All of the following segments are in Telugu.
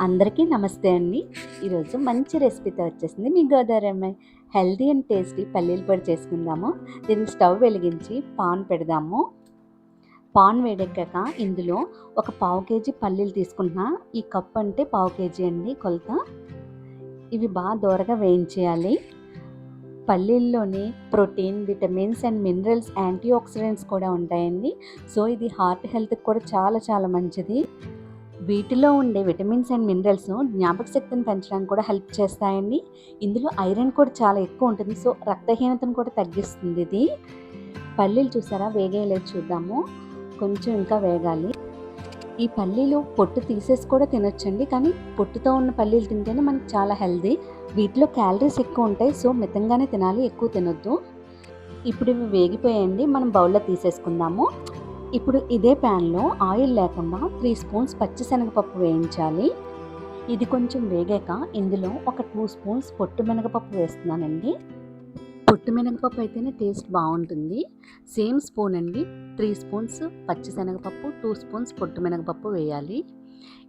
అందరికీ నమస్తే అండి. ఈరోజు మంచి రెసిపీతో వచ్చేసింది మీ గోదావరి అమ్మాయి అండ్ టేస్టీ పల్లీలు పొడి చేసుకుందాము. దీనికి స్టవ్ వెలిగించి పాన్ పెడదాము. పాన్ వేడెక్కాక ఇందులో ఒక పావు కేజీ పల్లీలు తీసుకుంటున్నా. ఈ కప్ అంటే పావు కేజీ అండి కొలత. ఇవి బాగా దూరగా వేయించేయాలి. పల్లీల్లోని protein vitamins and minerals antioxidants కూడా ఉంటాయండి. సో ఇది హార్ట్ హెల్త్కి కూడా చాలా చాలా మంచిది. వీటిలో ఉండే విటమిన్స్ అండ్ మినరల్స్ జ్ఞాపక శక్తిని పెంచడానికి కూడా హెల్ప్ చేస్తాయండి. ఇందులో ఐరన్ కూడా చాలా ఎక్కువ ఉంటుంది. సో రక్తహీనతను కూడా తగ్గిస్తుంది ఇది. పల్లీలు చూసారా? వేగేలేదు చూద్దాము. కొంచెం ఇంకా వేగాలి. ఈ పల్లీలు పొట్టు తీసేసి కూడా తినొచ్చండి. కానీ పొట్టుతో ఉన్న పల్లీలు తింటేనే మనకి చాలా హెల్దీ వీటిలో క్యాలరీస్ ఎక్కువ ఉంటాయి. సో మితంగానే తినాలి. ఎక్కువ తినొద్దు. ఇప్పుడు ఇవి వేగిపోయాయండి. మనం బౌల్లో తీసేసుకుందాము. ఇప్పుడు ఇదే ప్యాన్లో ఆయిల్ లేకుండా త్రీ స్పూన్స్ పచ్చిశనగపప్పు వేయించాలి. ఇది కొంచెం వేగాక ఇందులో ఒక టూ స్పూన్స్ పొట్టు మినగపప్పు వేస్తున్నానండి. పొట్టు మినగపప్పు అయితేనే టేస్ట్ బాగుంటుంది. సేమ్ స్పూన్ అండి. త్రీ స్పూన్స్ పచ్చిశనగపప్పు టూ స్పూన్స్ పొట్టు మినగపప్పు వేయాలి.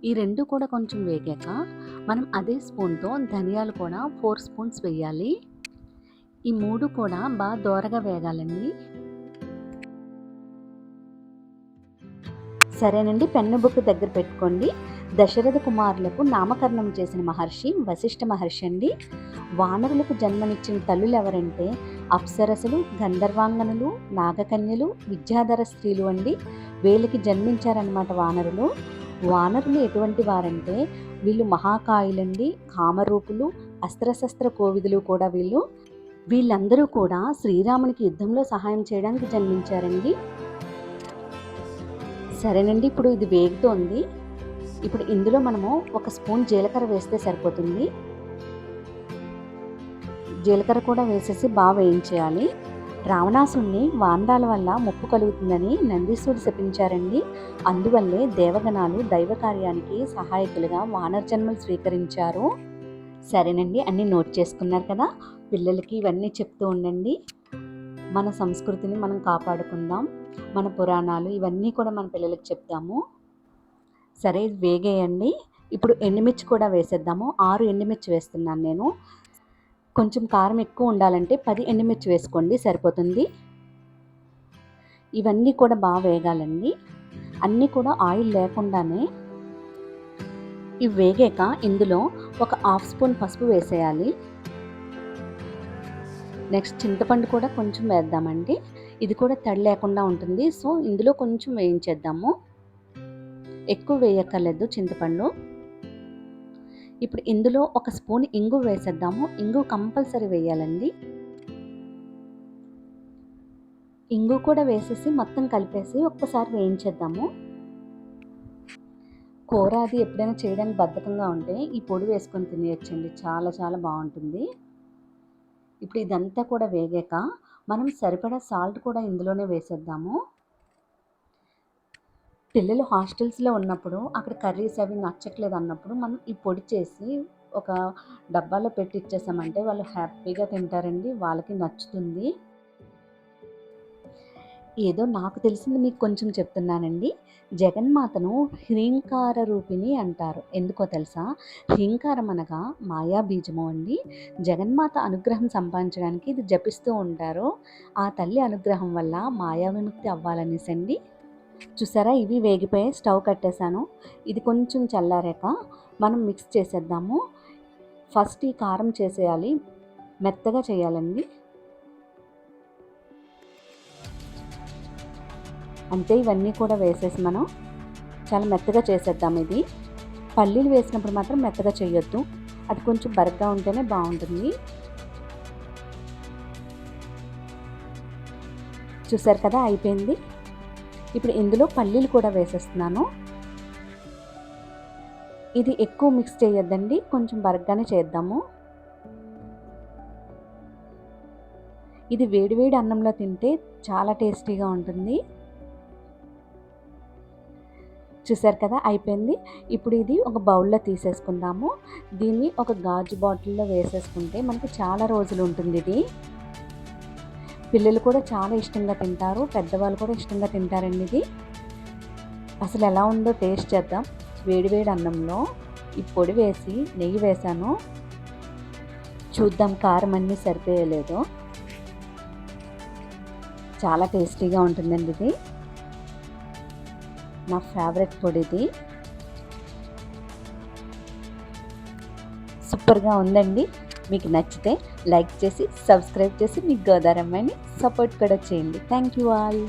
ఈ రెండు కూడా కొంచెం వేగాక మనం అదే స్పూన్తో ధనియాలు కూడా ఫోర్ స్పూన్స్ వేయాలి. ఈ మూడు కూడా బాగా దోరగా వేగాలండి. సరేనండి పెన్ను బుక్ దగ్గర పెట్టుకోండి. దశరథ కుమారులకు నామకరణం చేసిన మహర్షి వశిష్ఠ మహర్షి అండి. వానరులకు జన్మనిచ్చిన తల్లులు ఎవరంటే అప్సరసులు గంధర్వాంగనులు నాగకన్యలు విద్యాధర స్త్రీలు అండి. వీళ్ళకి జన్మించారనమాట వానరులు. వానరులు ఎటువంటి వారంటే వీళ్ళు మహాకాయులండి కామరూపులు అస్త్రశస్త్ర కోవిదులు కూడా వీళ్ళు. వీళ్ళందరూ కూడా శ్రీరామునికి యుద్ధంలో సహాయం చేయడానికి జన్మించారండి. సరేనండి ఇప్పుడు ఇది వేగుతోంది. ఇప్పుడు ఇందులో మనము ఒక స్పూన్ జీలకర్ర వేస్తే సరిపోతుంది. జీలకర్ర కూడా వేసేసి బాగా వేయించేయాలి. రావణాసుని వాందాల వల్ల ముప్పు కలుగుతుందని నందీశ్వరుడు శపించారండి. అందువల్లే దేవగణాలు దైవ కార్యానికి సహాయకులుగా వానర జన్మలు స్వీకరించారు. సరేనండి అన్నీ నోట్ చేసుకున్నారు కదా? పిల్లలకి ఇవన్నీ చెప్తూ ఉండండి. మన సంస్కృతిని మనం కాపాడుకుందాం. మన పురాణాలు ఇవన్నీ కూడా మన పిల్లలకు చెప్తాము. సరే వేగేయండి. ఇప్పుడు ఎండుమిర్చి కూడా వేసేద్దాము. ఆరు ఎండుమిర్చి వేస్తున్నాను నేను. కొంచెం కారం ఎక్కువ ఉండాలంటే పది ఎండుమిర్చి వేసుకోండి సరిపోతుంది. ఇవన్నీ కూడా బాగా వేగాలండి. అన్నీ కూడా ఆయిల్ లేకుండానే ఇవి వేగాక ఇందులో ఒక హాఫ్ స్పూన్ పసుపు వేసేయాలి. నెక్స్ట్ చింతపండు కూడా కొంచెం వేద్దామండి. ఇది కూడా తడి లేకుండా ఉంటుంది. సో ఇందులో కొంచెం వేయించేద్దాము. ఎక్కువ వేయక్కర్లేదు చింతపండు. ఇప్పుడు ఇందులో ఒక స్పూన్ ఇంగు వేసేద్దాము. ఇంగు కంపల్సరీ వేయాలండి. ఇంగు కూడా వేసేసి మొత్తం కలిపేసి ఒక్కసారి వేయించేద్దాము. కూర అది ఎప్పుడైనా చేయడానికి బద్ధకంగా ఉంటే ఈ పొడి వేసుకొని తినేయచ్చండి. చాలా చాలా బాగుంటుంది. ఇప్పుడు ఇదంతా కూడా వేగాక మనం సరిపడా సాల్ట్ కూడా ఇందులోనే వేసేద్దాము. పిల్లలు హాస్టల్స్లో ఉన్నప్పుడు అక్కడ కర్రీస్ అవి నచ్చట్లేదు అన్నప్పుడు మనం ఈ పొడి చేసి ఒక డబ్బాలో పెట్టి ఇచ్చేసామంటే వాళ్ళు హ్యాపీగా తింటారండి వాళ్ళకి నచ్చుతుంది. ఏదో నాకు తెలిసింది మీకు కొంచెం చెప్తున్నానండి. జగన్మాతను హ్రీంకార రూపిణి అంటారు. ఎందుకో తెలుసా? హ్రీంకారం అనగా మాయా బీజము అండి. జగన్మాత అనుగ్రహం సంపాదించడానికి ఇది జపిస్తూ ఉంటారు. ఆ తల్లి అనుగ్రహం వల్ల మాయా విముక్తి అవ్వాలనేసండి చూసారా? ఇవి వేగిపోయి స్టవ్ కట్టేశాను. ఇది కొంచెం చల్లారాక మనం మిక్స్ చేసేద్దాము. ఫస్ట్ ఈ కారం చేసేయాలి. మెత్తగా చేయాలండి. అంతే ఇవన్నీ కూడా వేసేసి మనం చాలా మెత్తగా చేసేద్దాం ఇది. పల్లీలు వేసినప్పుడు మాత్రం మెత్తగా చేయొద్దు. అది కొంచెం బరగ్గా ఉంటేనే బాగుంటుంది. చూసారు కదా అయిపోయింది. ఇప్పుడు ఇందులో పల్లీలు కూడా వేసేస్తున్నాను. ఇది ఎక్కువ మిక్స్ చేయొద్దండి కొంచెం బరగ్గానే చేద్దాము. ఇది వేడివేడి అన్నంలో తింటే చాలా టేస్టీగా ఉంటుంది. చూసారు కదా అయిపోయింది. ఇప్పుడు ఇది ఒక బౌల్లో తీసేసుకుందాము. దీన్ని ఒక గాజు బాటిల్లో వేసేసుకుంటే మనకి చాలా రోజులు ఉంటుంది ఇది. పిల్లలు కూడా చాలా ఇష్టంగా తింటారు పెద్దవాళ్ళు కూడా ఇష్టంగా తింటారండి ఇది. అసలు ఎలా ఉందో టేస్ట్ చేద్దాం. వేడివేడి అన్నంలో ఈ పొడి వేసి నెయ్యి వేసాను. చూద్దాం కారం అన్నీ సరిపోయలేదో చాలా టేస్టీగా ఉంటుందండి ఇది. నా ఫేవరెట్ పొడి ఇది సూపర్గా ఉందండి. మీకు నచ్చితే లైక్ చేసి సబ్స్క్రైబ్ చేసి మీ గోదారమ్మని సపోర్ట్ కూడా చేయండి. Thank you all